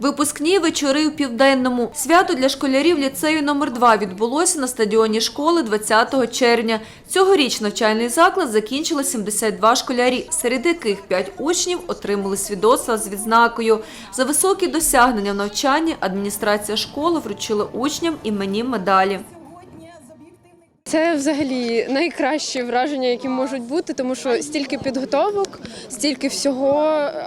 Випускні вечори у південному. Свято для школярів ліцею номер 2 відбулося на стадіоні школи 20 червня. Цьогоріч навчальний заклад закінчили 72 школярі, серед яких 5 учнів отримали свідоцтва з відзнакою. За високі досягнення в навчанні адміністрація школи вручила учням імені медалі. Це взагалі найкращі враження, які можуть бути, тому що стільки підготовок, стільки всього,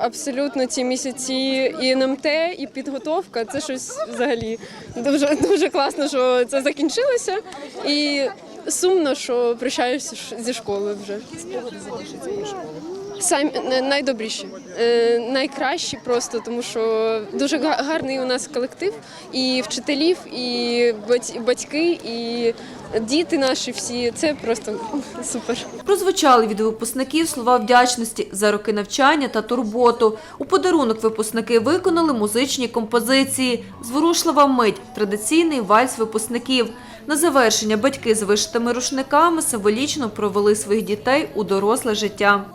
абсолютно ці місяці і НМТ, і підготовка. Це щось взагалі дуже дуже класно, що це закінчилося. І сумно, що прощаюся зі школи вже. Самі е, найдобріші, е, найкращі просто, тому що дуже гарний у нас колектив і вчителів, і батьки, і діти наші всі. Це просто супер. Прозвучали від випускників слова вдячності за роки навчання та турботу. У подарунок випускники виконали музичні композиції. Зворушлива мить традиційний вальс випускників. На завершення батьки з вишитими рушниками символічно провели своїх дітей у доросле життя.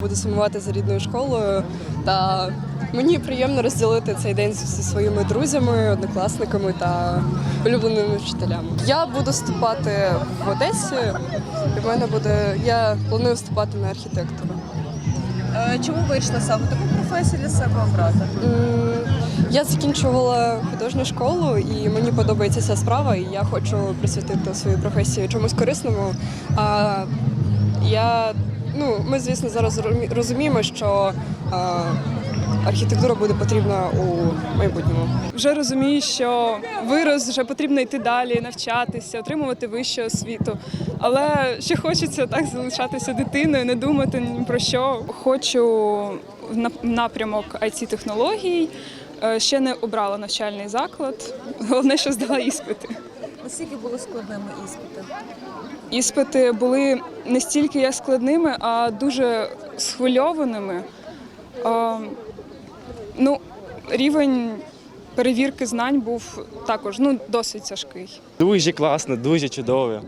Буду сумувати за рідною школою, та мені приємно розділити цей день зі своїми друзями, однокласниками та улюбленими вчителями. Я буду вступати в Одесі, і в мене буде. Я планую вступати на архітектора. Е, Чому вийшла саме таку професію для себе обрати? Я закінчувала художню школу, і мені подобається ця справа, і я хочу присвятити свою професію чомусь корисному. А я, ну, ми, звісно, зараз розуміємо, що а, архітектура буде потрібна у майбутньому. Вже розумію, що вирос, вже потрібно йти далі, навчатися, отримувати вищу освіту. Але ще хочеться так залишатися дитиною, не думати ні про що. Хочу в напрямок it технологій Е, Ще не обрала навчальний заклад. Головне, що здала іспити. Наскільки були складними іспити? Іспити були не стільки як складними, а дуже схвильованими. Ну, рівень перевірки знань був також ну, досить тяжкий. Дуже класно, дуже чудово.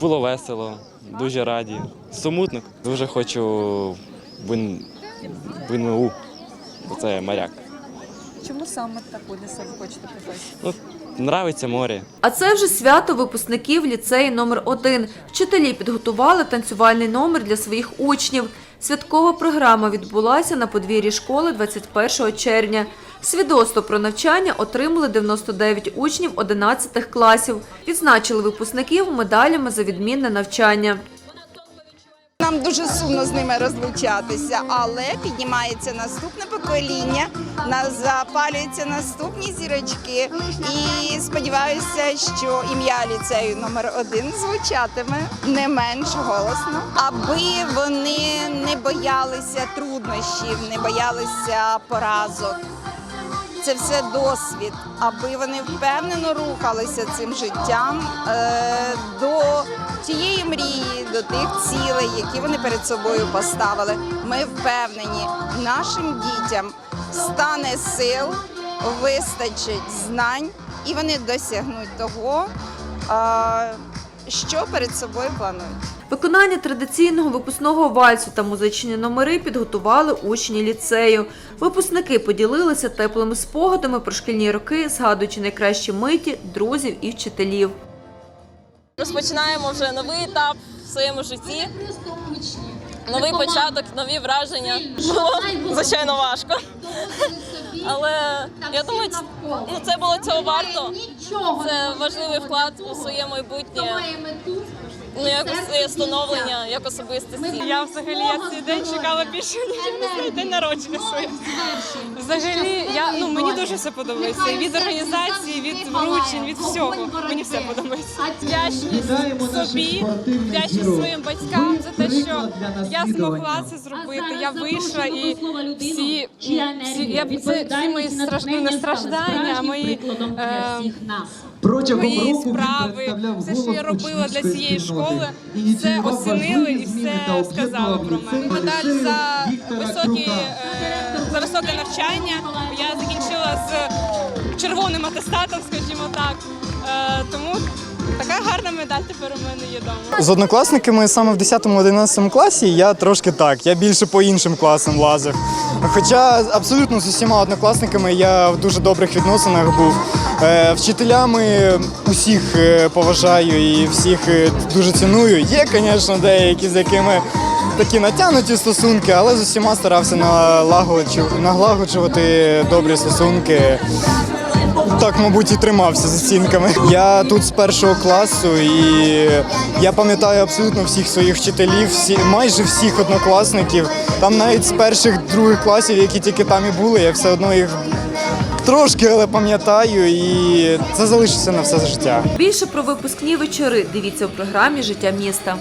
Було весело, дуже раді. Сумутно. Дуже хочу в Ін- в це моряк. Чому саме таку для себе хочете професію? Ну, нравиться море. А це вже свято випускників ліцею номер 1 Вчителі підготували танцювальний номер для своїх учнів. Святкова програма відбулася на подвір'ї школи 21 червня. Свідоцтво про навчання отримали 99 учнів 11 класів. Відзначили випускників медалями за відмінне навчання. Нам дуже сумно з ними розлучатися, але піднімається наступне покоління, запалюються наступні зірочки. І сподіваюся, що ім'я ліцею номер один звучатиме не менш голосно, аби вони не боялися труднощів, не боялися поразок. Це все досвід, аби вони впевнено рухалися цим життям е, до тієї мрії, до тих цілей, які вони перед собою поставили. Ми впевнені, нашим дітям стане сил, вистачить знань, і вони досягнуть того, що перед собою планують. Виконання традиційного випускного вальсу та музичні номери підготували учні ліцею. Випускники поділилися теплими спогадами про шкільні роки, згадуючи найкращі миті, друзів і вчителів. Розпочинаємо вже новий етап в своєму житті. Новий початок, нові враження. Було звичайно важко. Але я думаю, ну, це було цього варто. Це важливий вклад у своє майбутнє. Ну, як у своє становлення, як особистості. Я взагалі я цей день чекала більше, ніж на свій день народження своє. Взагалі, я ну мені дуже все подобається. І від організації, від вручень, від всього. Мені все подобається. Вдячність собі, вдячність своїм батькам за те, що я змогла це зробити. Я вийшла і всі, всі я це всі мої страшні не страждання, а мої. Е, Протягом мої року справи, представляв все, що я робила для цієї школи, все оцінили і все сказали про мене. Медаль за високі е, за високе навчання. Я закінчила з червоним атестатом, скажімо так. Е, Тому Така гарна медаль тепер у мене є вдома. З однокласниками саме в 10-11 класі я трошки так. Я більше по іншим класам лазив. Хоча абсолютно з усіма однокласниками я в дуже добрих відносинах був. Е, Вчителями усіх е, поважаю і всіх е, дуже ціную. Є, звісно, деякі, з якими такі натягнуті стосунки, але з усіма старався налагоджу- налагоджувати добрі стосунки. Так, мабуть, і тримався з оцінками. Я тут з першого класу і я пам'ятаю абсолютно всіх своїх вчителів, всі, майже всіх однокласників. Там навіть з перших других класів, які тільки там і були, я все одно їх трошки, але пам'ятаю, і це залишиться на все життя. Більше про випускні вечори дивіться у програмі Життя міста.